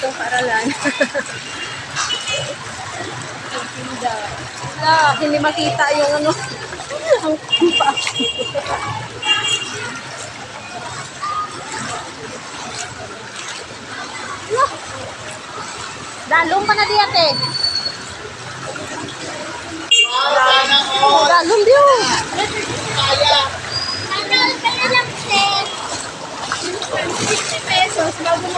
Alan. Wala, hindi makita yung ano. Ang kumpa. Ano? Dalong pa na di ate. Dalong di oh. pesos bago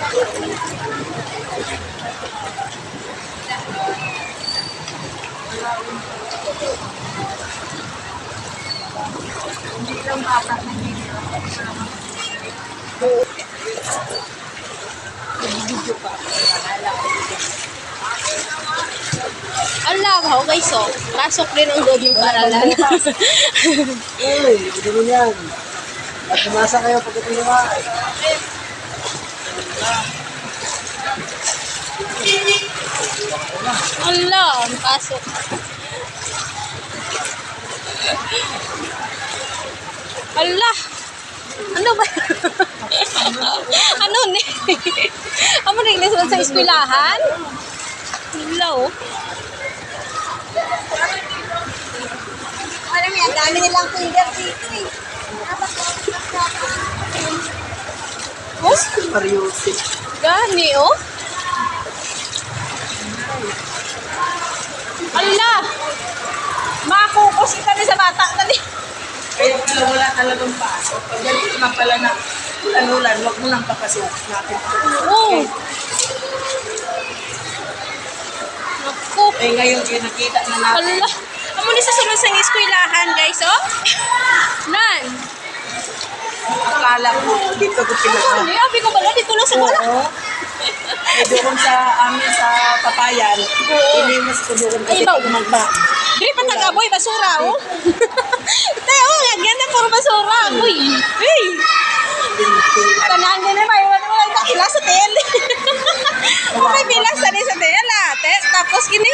mag-swimming. Ala, how guys oh. Pasok din ang loob yung paralan. Uy, hindi mo yan. At tumasa kayo pagdating naman. Ala, ang pasok. Ala. Ano ba? ano ni? Amo rin nasunod sa eskwelahan? Ala oh. Alam ang dami nilang finger dito eh. Oh, Seryoso. gani oh. Ala. Makakukos kita ni sa bata tadi. Kaya pala wala talagang pasok. Pag ganito na pala na ulanulan, wag mo nang papasok natin. Oh. Naku. Eh ngayon kayo nakita na natin. Ala. Amo ni sa sunod sa eskwelahan, guys, oh. Nan. Akala ko dito ko Oh, pinaka. ni abi ko bala dito lang sa wala. Oo. Eh doon sa amin sa papayan, inimos ko doon kasi Ay, baw. magba. Diri pa tagaboy basura, oh. Tayo, oh, ganda puro basura. Uy. Hey. Tanan din na may wala wala ka pila sa tele. May pila sa sa tele, ate. Tapos kini.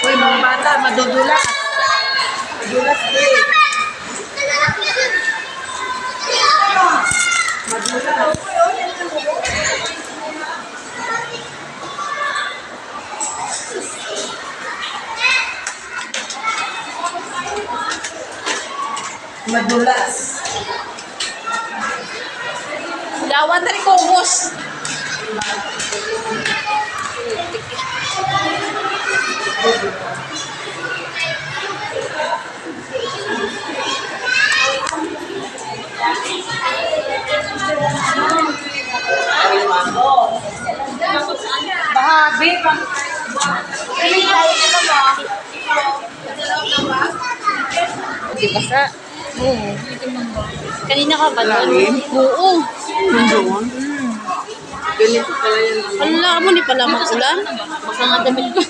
Uy, mga bata, madudulas. Madudulas din. Madudulas. Madulas. Lawan tari kobos. Bahabi pa. Di ba sa? Oo. Kanina ka ba doon? Oo. Nandoon. Ganito pala yan. Wala mo, di pala magulan. Baka nga damit ko.